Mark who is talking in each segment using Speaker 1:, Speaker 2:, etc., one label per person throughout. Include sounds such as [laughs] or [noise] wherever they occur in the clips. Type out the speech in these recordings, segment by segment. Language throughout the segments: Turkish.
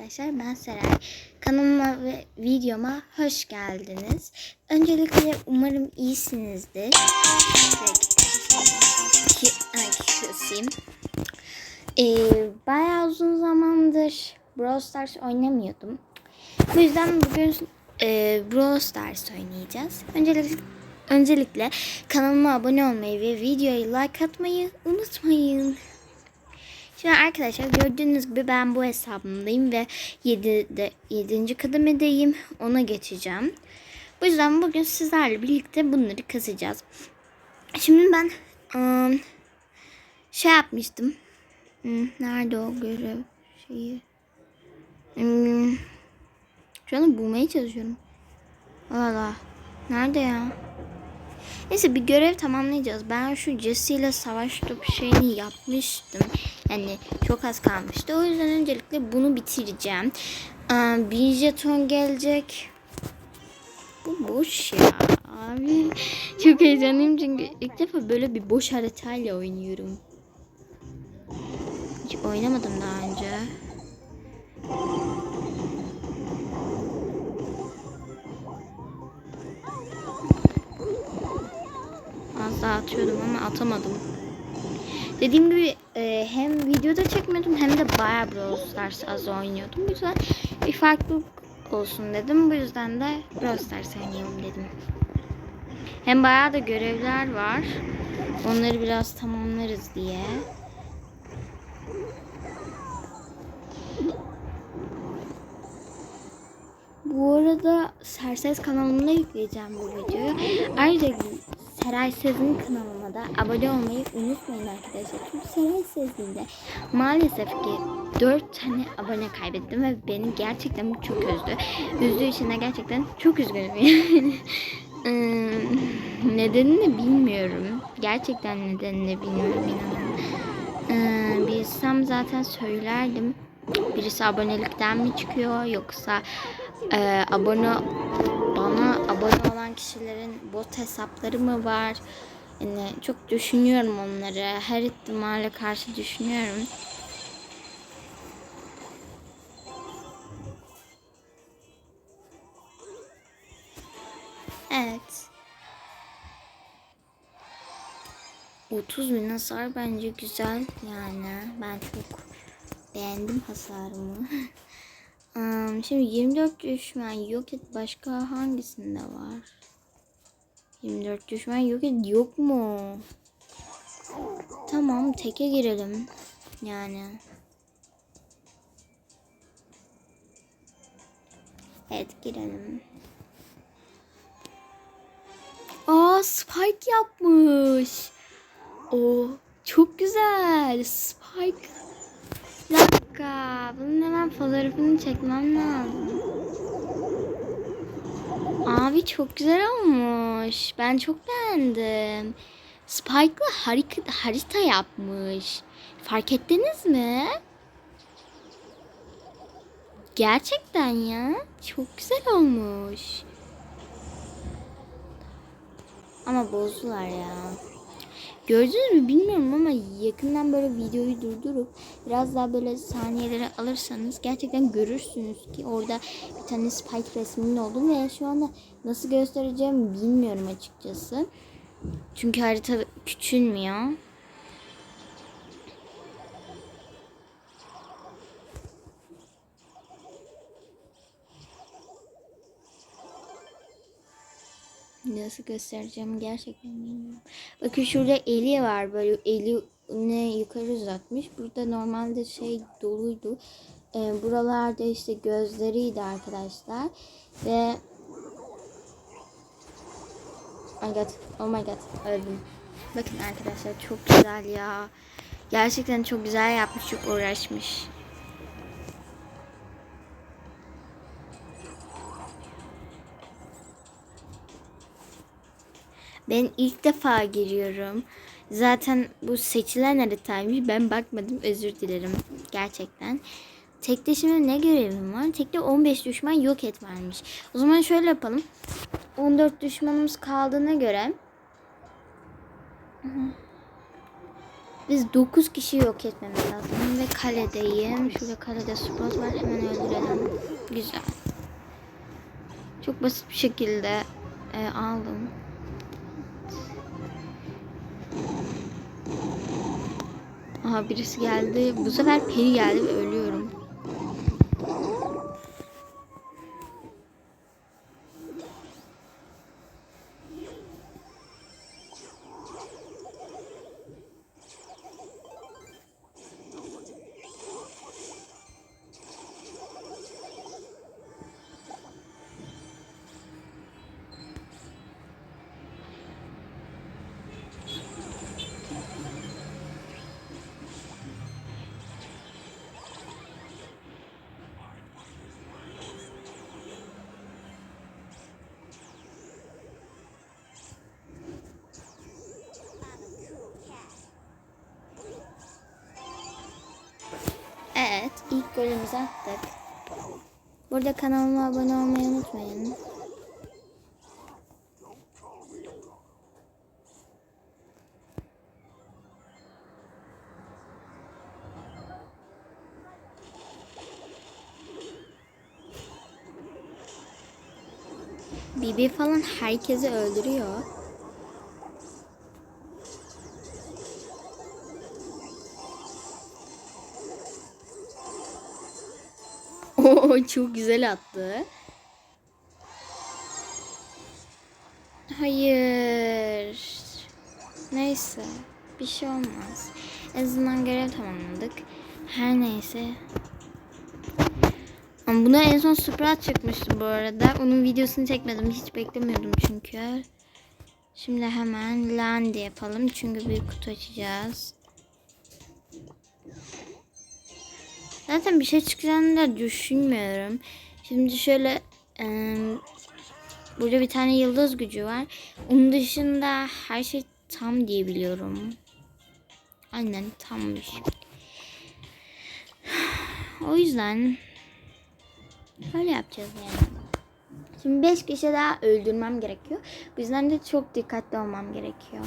Speaker 1: arkadaşlar ben Seray. Kanalıma ve videoma hoş geldiniz. Öncelikle umarım iyisinizdir. Ee, bayağı uzun zamandır Brawl Stars oynamıyordum. Bu yüzden bugün e, Brawl Stars oynayacağız. Öncelikle, öncelikle kanalıma abone olmayı ve videoya like atmayı unutmayın. Şimdi arkadaşlar gördüğünüz gibi ben bu hesabımdayım ve 7'de 7. kademedeyim. Ona geçeceğim. Bu yüzden bugün sizlerle birlikte bunları kazacağız. Şimdi ben ım, şey yapmıştım. Hmm, Nerede o görev şeyi? Hmm, Şu anda bulmaya çalışıyorum. Allah Allah. Nerede ya? Neyse bir görev tamamlayacağız. Ben şu Jesse ile savaş topu şeyini yapmıştım. Yani çok az kalmıştı. O yüzden öncelikle bunu bitireceğim. Aa, bir jeton gelecek. Bu boş ya abi. Çok heyecanlıyım çünkü ilk defa böyle bir boş haritayla oynuyorum. Hiç oynamadım daha Az daha atıyordum ama atamadım. Dediğim gibi e, hem videoda çekmiyordum hem de bayağı Brawl Stars az oynuyordum. Bu yüzden bir farklılık olsun dedim. Bu yüzden de Brawl Stars oynayalım dedim. Hem bayağı da görevler var. Onları biraz tamamlarız diye. Bu arada Serses kanalımda yükleyeceğim bu videoyu. Ayrıca Seray Sezin kanalıma da abone olmayı unutmayın arkadaşlar. Çünkü Seray Sezin'de maalesef ki 4 tane abone kaybettim ve beni gerçekten çok üzdü. Üzdüğü için de gerçekten çok üzgünüm yani. [laughs] Nedenini bilmiyorum. Gerçekten nedenini bilmiyorum inanın. Bilsem zaten söylerdim. Birisi abonelikten mi çıkıyor yoksa e, abone bana abone olan kişilerin bot hesapları mı var? Yani çok düşünüyorum onları. Her ihtimale karşı düşünüyorum. Evet. 30 bin hasar bence güzel yani. Ben çok beğendim hasarımı. [laughs] Um, şimdi 24 düşman yok et başka hangisinde var? 24 düşman yok yok mu? Tamam teke girelim. Yani. Evet girelim. Aa Spike yapmış. O çok güzel. Spike. Bir dakika. Bunun hemen fotoğrafını çekmem lazım. Abi çok güzel olmuş. Ben çok beğendim. Spike'lı harika, harita yapmış. Fark ettiniz mi? Gerçekten ya. Çok güzel olmuş. Ama bozdular ya. Gördünüz mü bilmiyorum ama yakından böyle videoyu durdurup biraz daha böyle saniyeleri alırsanız gerçekten görürsünüz ki orada bir tane Spike resminin olduğunu ve şu anda nasıl göstereceğimi bilmiyorum açıkçası. Çünkü harita küçülmüyor. Nasıl göstereceğim gerçekten bilmiyorum. Bakın şurada eli var böyle eli ne yukarı uzatmış. Burada normalde şey doluydu. Ee, buralarda işte gözleriydi arkadaşlar. Ve Oh my god. Oh my god. Öldüm. Bakın arkadaşlar çok güzel ya. Gerçekten çok güzel yapmış. Çok uğraşmış. Ben ilk defa giriyorum. Zaten bu seçilen haritaymış. Ben bakmadım. Özür dilerim. Gerçekten. Tekte şimdi ne görevim var? Tekte 15 düşman yok etmelmiş. O zaman şöyle yapalım. 14 düşmanımız kaldığına göre Biz 9 kişi yok etmemiz lazım. Ve kaledeyim. Şurada kalede Sprout var. Hemen öldürelim. Güzel. Çok basit bir şekilde e, aldım. Aha birisi geldi. Bu sefer peri geldi ve ölüyorum. İlk attık. Burada kanalıma abone olmayı unutmayın. Bibi falan herkesi öldürüyor. Oo çok güzel attı. Hayır. Neyse. Bir şey olmaz. En azından görev tamamladık. Her neyse. Ama buna en son Sprat çıkmıştı bu arada. Onun videosunu çekmedim. Hiç beklemiyordum çünkü. Şimdi hemen land yapalım. Çünkü bir kutu açacağız. Zaten bir şey çıkacağını da düşünmüyorum. Şimdi şöyle e, burada bir tane yıldız gücü var. Onun dışında her şey tam diye biliyorum. Aynen tammış. [sighs] O yüzden öyle yapacağız yani. Şimdi 5 kişi daha öldürmem gerekiyor. Bu yüzden de çok dikkatli olmam gerekiyor.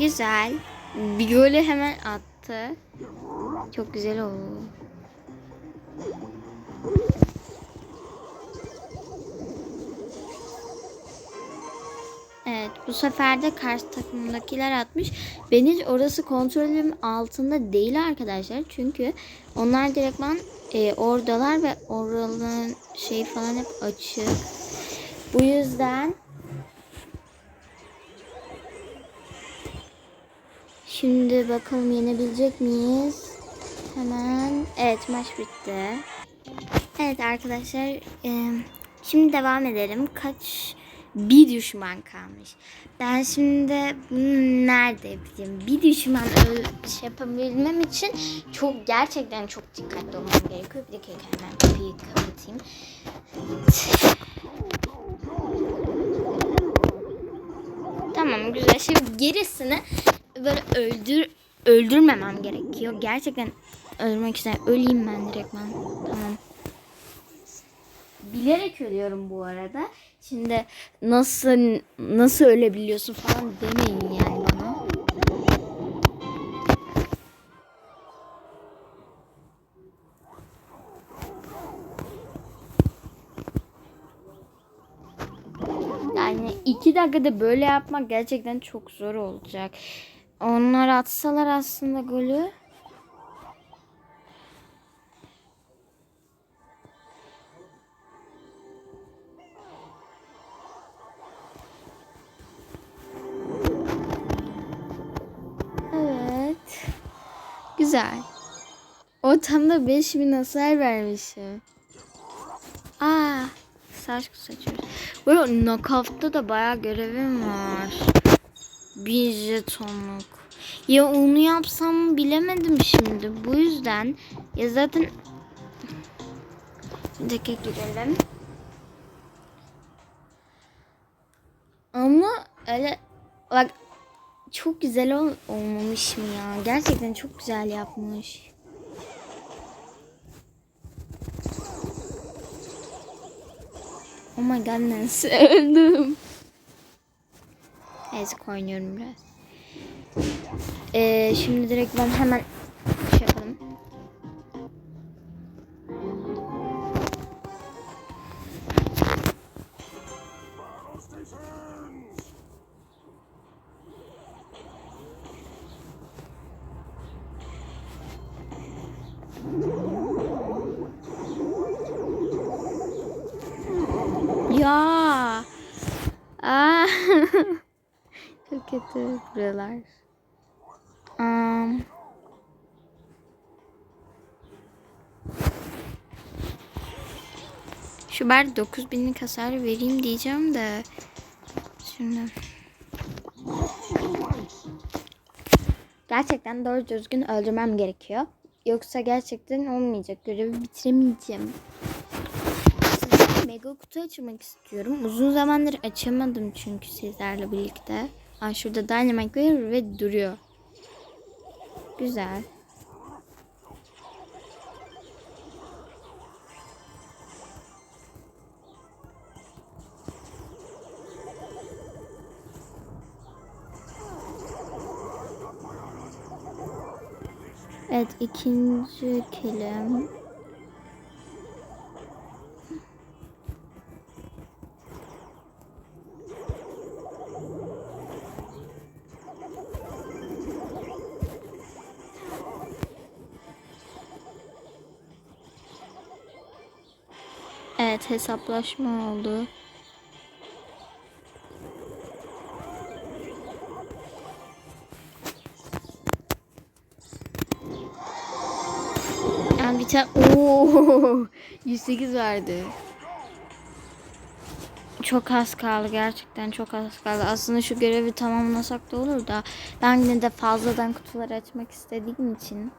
Speaker 1: Güzel. Bir golü hemen attı. Çok güzel oldu. Evet bu sefer de karşı takımdakiler atmış. Benim orası kontrolüm altında değil arkadaşlar. Çünkü onlar direktman e, oradalar ve oraların şey falan hep açık. Bu yüzden Şimdi bakalım yenebilecek miyiz? Hemen. Evet maç bitti. Evet arkadaşlar. e, şimdi devam edelim. Kaç bir düşman kalmış. Ben şimdi nerede yapacağım? Bir düşman şey yapabilmem için çok gerçekten çok dikkatli olmam gerekiyor. Bir dakika hemen kapıyı kapatayım. Tamam güzel. Şimdi gerisini böyle öldür öldürmemem gerekiyor. Gerçekten öldürmek ister. Öleyim ben direkt ben. Tamam. Bilerek ölüyorum bu arada. Şimdi nasıl nasıl ölebiliyorsun falan demeyin yani bana. Yani iki dakikada böyle yapmak gerçekten çok zor olacak. Onlar atsalar aslında golü. Evet. Güzel. O tam da 5000 hasar vermişim. Aa, saç saçıyoruz. Böyle knockout'ta da bayağı görevim var. Bir jetonluk. Ya onu yapsam bilemedim şimdi. Bu yüzden ya zaten bir dakika girelim. Ama öyle bak çok güzel ol olmamış mı ya? Gerçekten çok güzel yapmış. Oh my goodness. Öldüm. Neyse oynuyorum biraz. Ee, şimdi direkt ben hemen Kötü buralar. Um. Şu bari 9000'lik hasar vereyim diyeceğim de. Şimdi. Gerçekten doğru düzgün öldürmem gerekiyor. Yoksa gerçekten olmayacak. Görevi bitiremeyeceğim. Size mega kutu açmak istiyorum. Uzun zamandır açamadım çünkü sizlerle birlikte. Aa, şurada Dynamite var ve duruyor. Güzel. Evet ikinci kelim. Evet hesaplaşma oldu. Yani bir tane ooo 108 verdi. Çok az kaldı gerçekten çok az kaldı. Aslında şu görevi tamamlasak da olur da ben yine de fazladan kutular açmak istediğim için.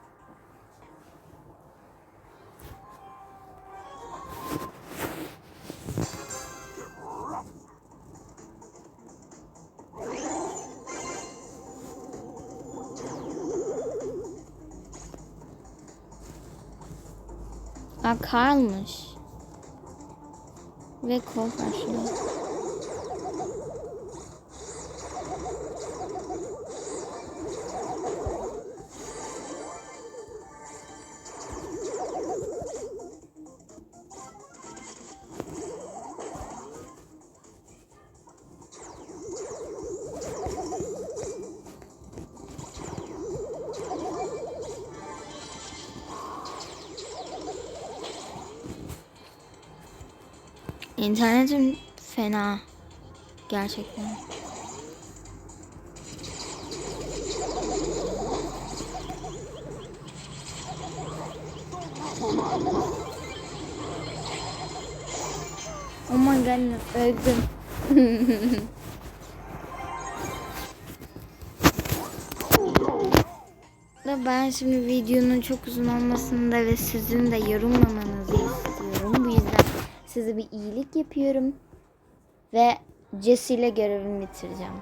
Speaker 1: Aa Karl'mış. Ve kol İnternetim fena. Gerçekten. Oh my god, öldüm. [laughs] Ben şimdi videonun çok uzun olmasını da ve sizin de yorumlamanızı size bir iyilik yapıyorum. Ve Jesse ile görevimi bitireceğim.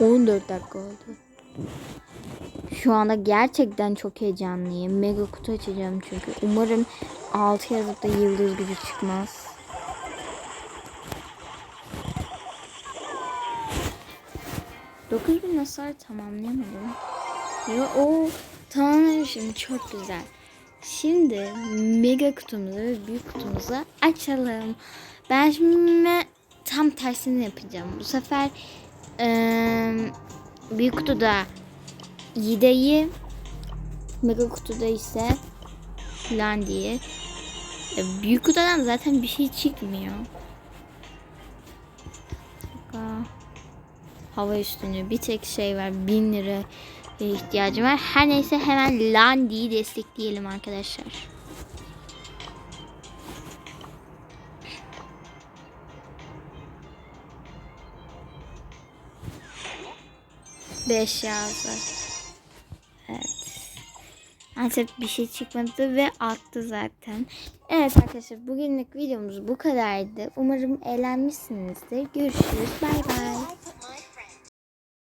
Speaker 1: 14 dakika oldu. Şu anda gerçekten çok heyecanlıyım. Mega kutu açacağım çünkü. Umarım 6 yazıp da yıldız gücü çıkmaz. Dokuz bin hasar tamamlayamadım. Yo, o tamamlamışım. Çok güzel. Şimdi mega kutumuzu ve büyük kutumuzu açalım. Ben şimdi tam tersini yapacağım. Bu sefer Büyük kutuda Yide'yi mega kutuda ise Landy'yi e, büyük kutudan zaten bir şey çıkmıyor. Hava üstünü bir tek şey var 1000 lira ihtiyacım var. Her neyse hemen Landy'yi destekleyelim arkadaşlar. Beş yazdı. Evet. Maalesef bir şey çıkmadı ve attı zaten. Evet arkadaşlar bugünlük videomuz bu kadardı. Umarım eğlenmişsinizdir. Görüşürüz. Bay bay.